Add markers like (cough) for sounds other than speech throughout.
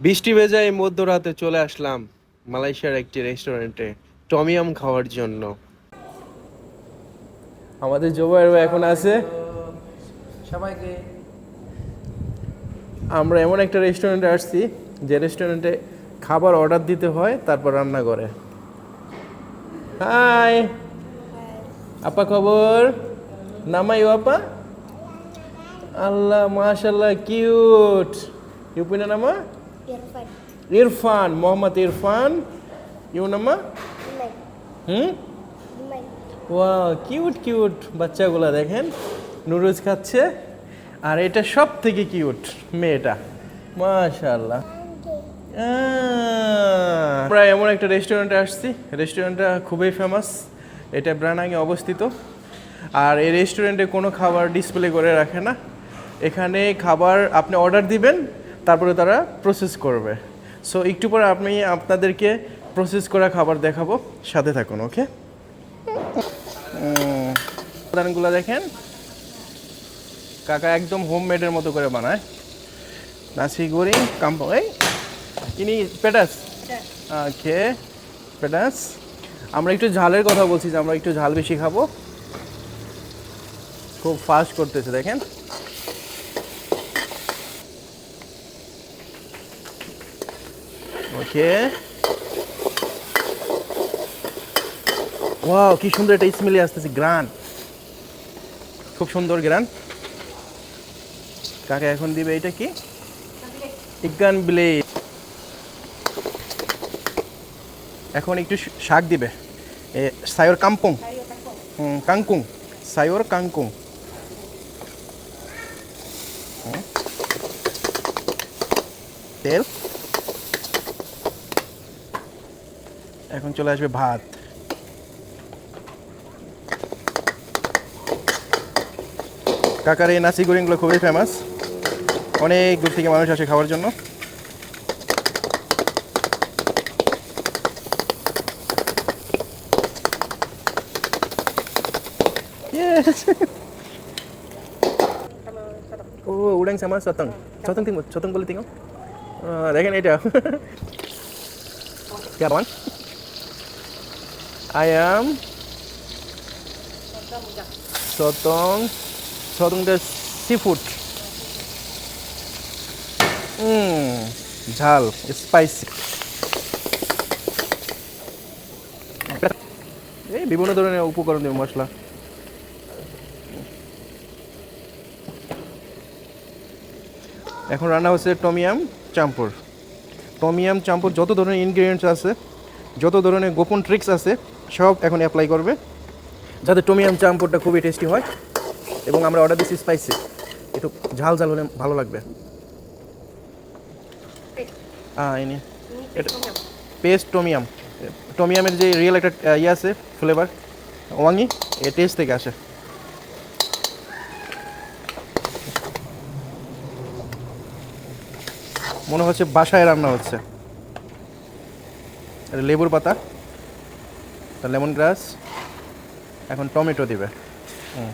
বৃষ্টি ভেজা এই মধ্যরাতে চলে আসলাম মালয়েশিয়ার একটি রেস্টুরেন্টে টমিয়াম খাওয়ার জন্য। আমাদের জোবাইর ভাই এখন আছে। সবাইকে। আমরা এমন একটা রেস্টুরেন্টে আসছি যে রেস্টুরেন্টে খাবার অর্ডার দিতে হয় তারপর রান্না করে। হাই! আপা খবর? নামাই আপা? আল্লাহ মাশাল্লাহ কিউট! ইউপিনা নামা. ইরফান মোহাম্মদ ইরফান ইউ নামা Iman. হুম. ওয়া কিউট কিউট বাচ্চাগুলা দেখেন নুডলস খাচ্ছে। আর এটা সব থেকে কিউট মেয়েটা মাশাল্লাহ আমরা এমন একটা রেস্টুরেন্টে আসছি। রেস্টুরেন্টটা খুবই ফেমাস এটা ব্রানাঙে অবস্থিত। আর এই রেস্টুরেন্টে কোনো খাবার ডিসপ্লে করে রাখে না। এখানে খাবার আপনি অর্ডার দিবেন তারপরে তারা প্রসেস করবে। সো একটু পরে আপনি আপনাদেরকে প্রসেস করা খাবার দেখাবো। সাথে থাকুন ওকে উপাদানগুলো দেখেন। কাকা একদম হোমমেডের মতো করে বানায়। নাসি গোরিং কাম্প এই ইনি পেটাস? ওকে পেটাস। আমরা একটু ঝালের কথা বলছি যে আমরা একটু ঝাল বেশি খাব। খুব ফাস্ট করতেছে দেখেন। ওকে। ওয়াও, কি সুন্দর একটা স্মেলে আসতেছে গ্রান। খুব সুন্দর গ্রান। কাকা এখন দিবে এটা কি? ইগান ব্লেড। এখন একটু শাক দিবে। সায়র কাম্পং। কাংকুং। সায়র হুম। তেল। এখন চলে আসবে ভাত। কাকার এই নাসি গোরিংগুলো খুবই ফেমাস অনেক দূর থেকে মানুষ আসে খাওয়ার জন্য। ও Oraon. Sotong tinggal, sotong boleh tengok. Ah, দেখেন এটা। (laughs) Ya, bang. Ayam. Sotong. Sotong the seafood. হুম ঝাল স্পাইসি এই বিভিন্ন ধরনের উপকরণ দেবে মশলা এখন রান্না হচ্ছে টমিয়াম চাম্পুর টমিয়াম চাম্পুর যত ধরনের ইনগ্রিডিয়েন্টস আছে, যত ধরনের গোপন ট্রিক্স আছে সব এখন অ্যাপ্লাই করবে। যাতে টমিয়াম চাম্পুরটা খুবই টেস্টি হয় এবং আমরা অর্ডার দিচ্ছি স্পাইসি একটু ঝাল ঝাল হলে ভালো লাগবে। হ্যাঁ পেস্ট টমিয়াম টমিয়ামের যে রিয়েল একটা ইয়ে আছে ফ্লেভার ওয়াঙ্গি এ টেস্ট থেকে আসে। মনে হচ্ছে বাসায় রান্না হচ্ছে। লেবুর পাতা। লেমন গ্রাস এখন টমেটো দিবে। হুম।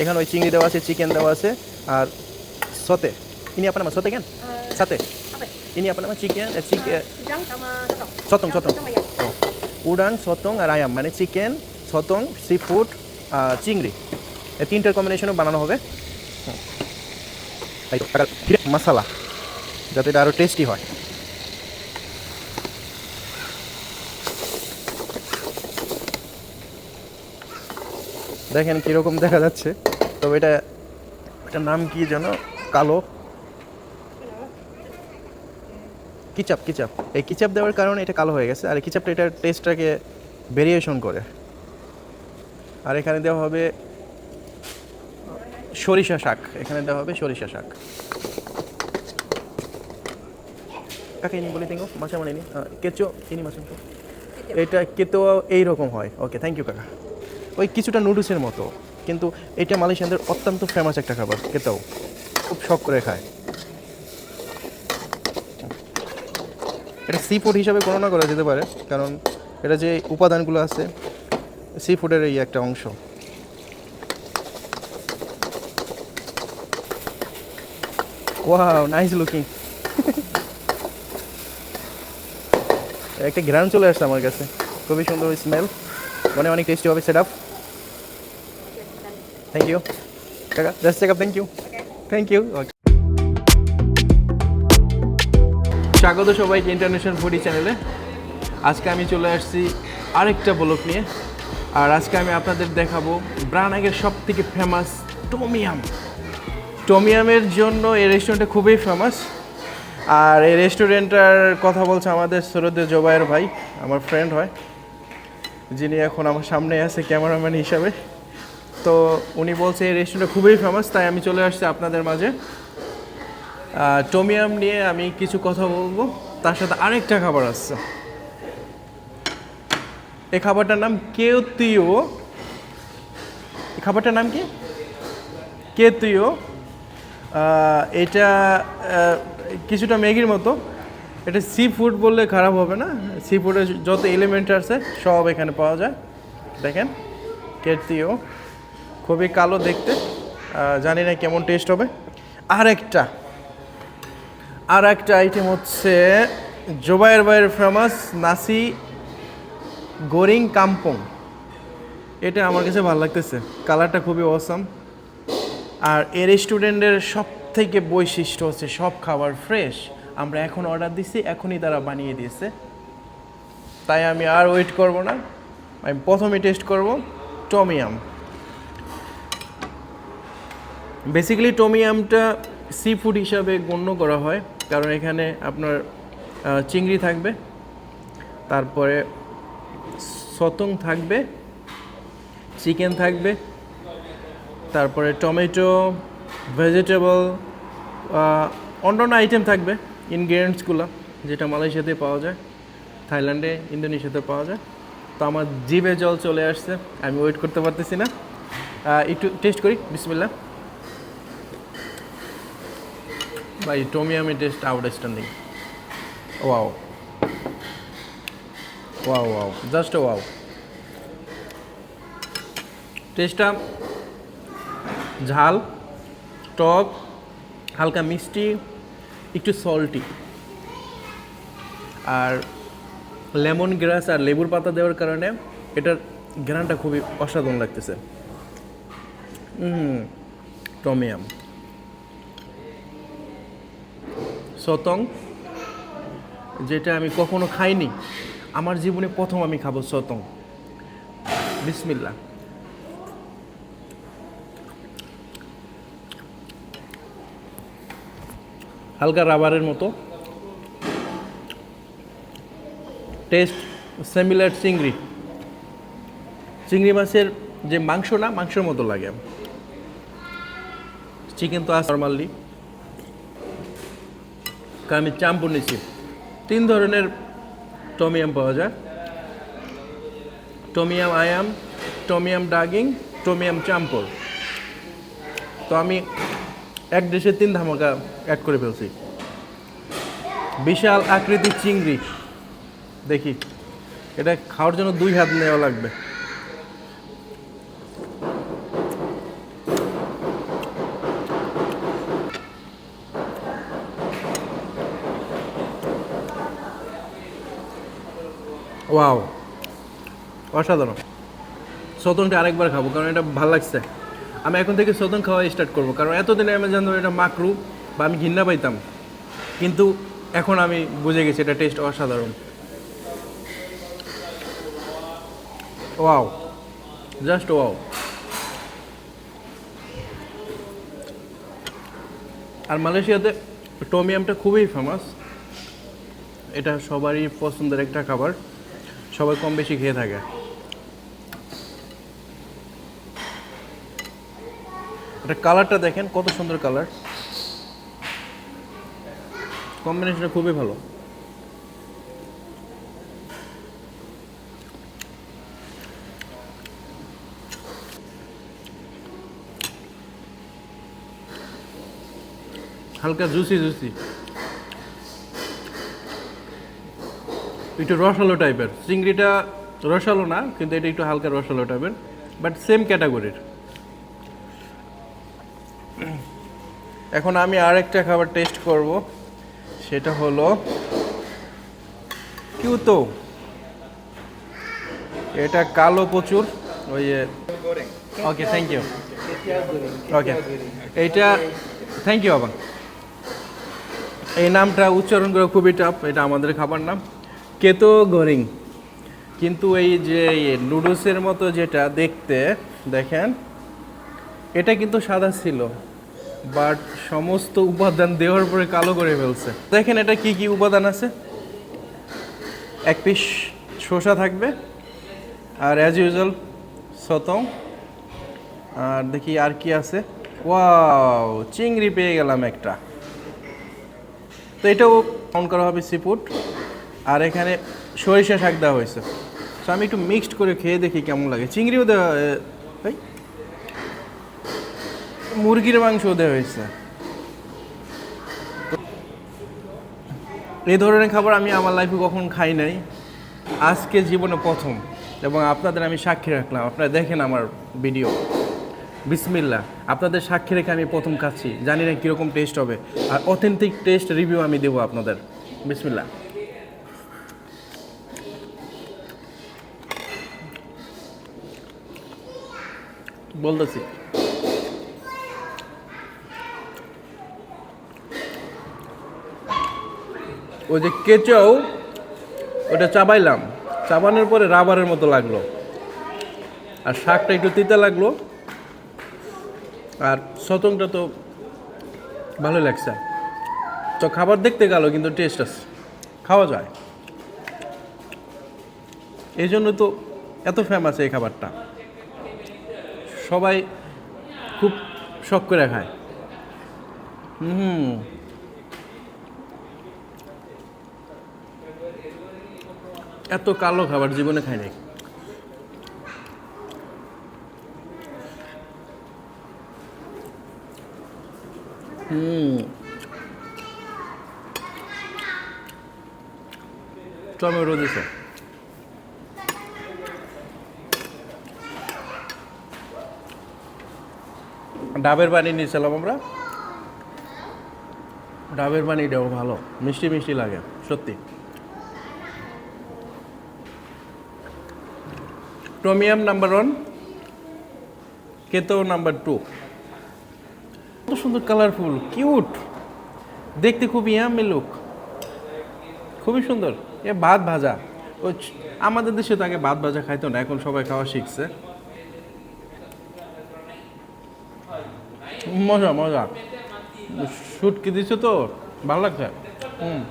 এখানে ওই চিংড়ি দেওয়া আছে চিকেন দেওয়া আছে আর সতে। ইনি আপনার নাম সতে কেন সাথে ইনি আপনার নাম chicken chicken Udang sama sotong. সতং Sama ayam. উড়ান সতং আর আয়াম মানে চিকেন সতং সি ফুড চিংড়ি এই তিনটার কম্বিনেশনও বানানো হবে মশলা যাতে এটা আরও টেস্টি হয় দেখেন কীরকম দেখা যাচ্ছে। তবে এটা এটার নাম কি যেন? কালো। কিচাপ কিচাপ এই কিচাপ দেওয়ার কারণে এটা কালো হয়ে গেছে, আর এই কিচাপটা এটার টেস্টটাকে ভেরিয়েশন করে। আর এখানে দেওয়া হবে সরিষা শাক, এখানে দেওয়া হবে সরিষা শাক। কাকে ইনি বলে দিঙ্গো মাছা মানে নি কেচো, ইনি মাছ এটা কেতো এইরকম হয়। ওকে থ্যাংক ইউ কাকা। ওই কিছুটা নুডলসের মতো, কিন্তু এটা মালয়েশিয়ানদের অত্যন্ত ফেমাস একটা খাবার খেতেও খুব শখ করে খায়। এটা সি ফুড হিসাবে গণনা করা যেতে পারে কারণ এটা যে উপাদানগুলো আছে সি ফুডের এই একটা অংশ। ওয়াও নাইস লুকিং একটা গ্রাম চলে আসছে আমার কাছে। খুবই সুন্দর স্মেল মানে অনেক টেস্টি হবে সেট আপ থ্যাংক ইউ কাকা just check up thank you thank you স্বাগত সবাইকে ইন্টারন্যাশনাল ফুডি চ্যানেলে আজকে আমি চলে আসছি আরেকটা ব্লক নিয়ে। আর আজকে আমি আপনাদের দেখাবো ব্রানাগের সব থেকে ফেমাস টমিয়াম টমিয়ামের জন্য এই রেস্টুরেন্টটা খুবই ফেমাস আর এই রেস্টুরেন্টটার কথা বলছে আমাদের সরদে জোবায়ের ভাই, আমার ফ্রেন্ড হয়। যিনি এখন আমার সামনে আছে ক্যামেরাম্যান হিসাবে। তো উনি বলছে এই রেস্টুরেন্টটা খুবই ফেমাস তাই আমি চলে আসছি আপনাদের মাঝে। টমিয়াম নিয়ে আমি কিছু কথা বলব। তার সাথে আরেকটা খাবার আসছে। এই খাবারটার নাম কেউতিও এই খাবারটার নাম কি? কেতুইও আহ, এটা কিছুটা ম্যাগির মতো। এটা সি ফুড বললে খারাপ হবে না। সি ফুডের যত এলিমেন্ট আছে সব এখানে পাওয়া যায়। দেখেন কেতিও খুবই কালো দেখতে। জানি না কেমন টেস্ট হবে। আর একটা আর একটা আইটেম হচ্ছে জোবাইয়ের বাইয়ের ফেমাস নাসি গোরিং কাম্পং। এটা আমার কাছে ভালো লাগতেছে। কালারটা খুবই অসাম আর এই রেস্টুরেন্টের সব থেকে বৈশিষ্ট্য হচ্ছে সব খাবার ফ্রেশ আমরা এখন অর্ডার দিছি, এখনই তারা বানিয়ে দিয়েছে। তাই আমি আর ওয়েট করব না। আমি প্রথমে টেস্ট করব টমিয়াম বেসিক্যালি টমিয়ামটা সি ফুড হিসাবে গণ্য করা হয়। কারণ এখানে আপনার চিংড়ি থাকবে, তারপরে সতং থাকবে, চিকেন থাকবে, তারপরে টমেটো ভেজিটেবল অন্যান্য আইটেম থাকবে ইনগ্রিডিয়েন্টসগুলো যেটা মালয়েশিয়াতে পাওয়া যায়, থাইল্যান্ডে, ইন্দোনেশিয়াতে পাওয়া যায়। তো আমার জিভে জল চলে আসছে, আমি ওয়েট করতে পারতেছি না। একটু টেস্ট করি বিসমিল্লা ভাই টমিয়ামি taste outstanding wow wow wow just wow টেস্টটা ঝাল টক হালকা মিষ্টি একটু সল্টি আর লেমন গ্রাস আর লেবুর পাতা দেওয়ার কারণে এটার ঘ্রাণটা খুবই অসাধারণ লাগতেছে টমিয়াম সতং, যেটা আমি কখনো খাইনি। আমার জীবনে প্রথম আমি খাব সতং। বিসমিল্লা হালকা রাবারের মতো। টেস্ট সিমিলার চিংড়ি। চিংড়ি মাছের যে মাংস না, মাংসের মতো লাগে। চিকেন তো আছে নর্মালি। আমি চাম্পুর নিচ্ছি তিন ধরনের টমিয়াম পাওয়া যায়। টমিয়াম আয়াম টমিয়াম ডাগিং টমিয়াম চাম্পর তো আমি এক দেশে তিন ধামাকা অ্যাড করে ফেলছি। বিশাল আকৃতির চিংড়ি। দেখি, এটা খাওয়ার জন্য দুই হাত নেওয়া লাগবে। ওয়াও অসাধারণ। সতনটা আরেকবার খাব, কারণ এটা ভালো লাগছে। আমি এখন থেকে সতন খাওয়া স্টার্ট করব, কারণ এতদিনে আমি জানতাম এটা মাকরু বা আমি ঘৃণা পাইতাম। কিন্তু এখন আমি বুঝে গেছি এটা টেস্ট অসাধারণ। ওয়াও জাস্ট ওয়াও আর মালয়েশিয়াতে টমিয়ামটা খুবই ফেমাস এটা সবারই পছন্দের একটা খাবার। সবাই কম বেশি খেয়ে থাকে। এটা কালারটা দেখেন, কত সুন্দর কালার। কম্বিনেশনটা খুবই ভালো। হালকা জুসি জুসি। একটু রসালো টাইপের চিংড়িটা রসালো না, কিন্তু এটা একটু হালকা রসালো টাইপের বাট সেম ক্যাটাগরির এখন আমি আরেকটা খাবার টেস্ট করব, সেটা হলো কিউতো। এটা কালো প্রচুর, ওই ওকে থ্যাংক ইউ ওকে এইটা থ্যাংক ইউ আবার এই নামটা উচ্চারণ করা খুবই টাফ এটা আমাদের খাবার নাম। কেতো গরিং। কিন্তু এই যে নুডলসের মতো যেটা দেখতে, দেখেন, এটা কিন্তু সাদা ছিল, বাট সমস্ত উপাদান দেওয়ার পরে কালো করে ফেলছে। দেখেন এটা কি কি উপাদান আছে? এক পিস শসা থাকবে, আর অ্যাজ ইউজুয়াল সতং, আর দেখি আর কি আছে। ওয়াও, চিংড়ি পেয়ে গেলাম একটা। তো এটাও কাউন্ট করা হবে সিফুড আর এখানে সরিষা শাক দেওয়া হয়েছে। তো আমি একটু মিক্সড করে খেয়ে দেখি কেমন লাগে। চিংড়িও দেওয়া ভাই? মুরগির মাংসও দেওয়া হয়েছে। এই ধরনের খাবার আমি আমার লাইফে কখন খাই নাই। আজকে জীবনে প্রথম। এবং আপনাদের আমি সাক্ষী রাখলাম। আপনারা দেখেন আমার ভিডিও বিসমিল্লা আপনাদের সাক্ষী রেখে আমি প্রথম খাচ্ছি। জানি না কীরকম টেস্ট হবে। আর অথেন্টিক টেস্ট রিভিউ আমি দেবো আপনাদের। বিসমিল্লা বলতেছি। ওই যে কেচাও ওটা চাবাইলাম। চাবানোর পরে রাবারের মতো লাগল। আর শাকটা একটু তিতা লাগল। আর সতংটা তো ভালো লাগছে। তো খাবার দেখতে গেল, কিন্তু টেস্ট আছে। খাওয়া যায়। এই জন্য তো এত ফেমাস এই খাবারটা। সবাই খুব শখ করে খায়। হুম। এত কালো খাবার জীবনে খাই নাই হুম। টমেটো দিছে। ডাবের পানি নিয়েছিলাম আমরা। ডাবের পানিটাও ভালো, মিষ্টি মিষ্টি লাগে, সত্যি। প্রমিয়াম নাম্বার ওয়ান, কেতো নাম্বার টু। কত সুন্দর কালারফুল, কিউট। দেখতে খুব ইয়ামি লুক। খুবই সুন্দর। এ ভাত ভাজা। ও আমাদের দেশে তো আগে ভাত ভাজা খাইতো না, এখন সবাই খাওয়া শিখছে। মজা মজা। শুটকি দিচ্ছে তো? ভালো লাগছে? হুম।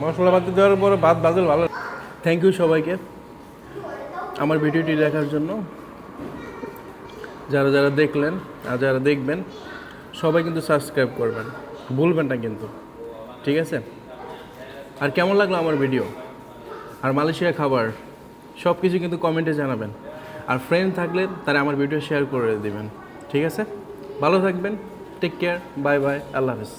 মশলা পাতি দেওয়ার পরে ভাত ভাজল ভালো থ্যাংক ইউ সবাইকে আমার ভিডিওটি দেখার জন্য। যারা যারা দেখলেন আর যারা দেখবেন, সবাই কিন্তু সাবস্ক্রাইব করবেন। ভুলবেন না কিন্তু। ঠিক আছে? আর কেমন লাগল আমার ভিডিও? আর মালয়েশিয়া খাবার? সব কিছু কিন্তু কমেন্টে জানাবেন। আর ফ্রেন্ড থাকলে তারা আমার ভিডিও শেয়ার করে দিবেন। ঠিক আছে? ভালো থাকবেন টেক কেয়ার বাই বাই আল্লাহ হাফিজ।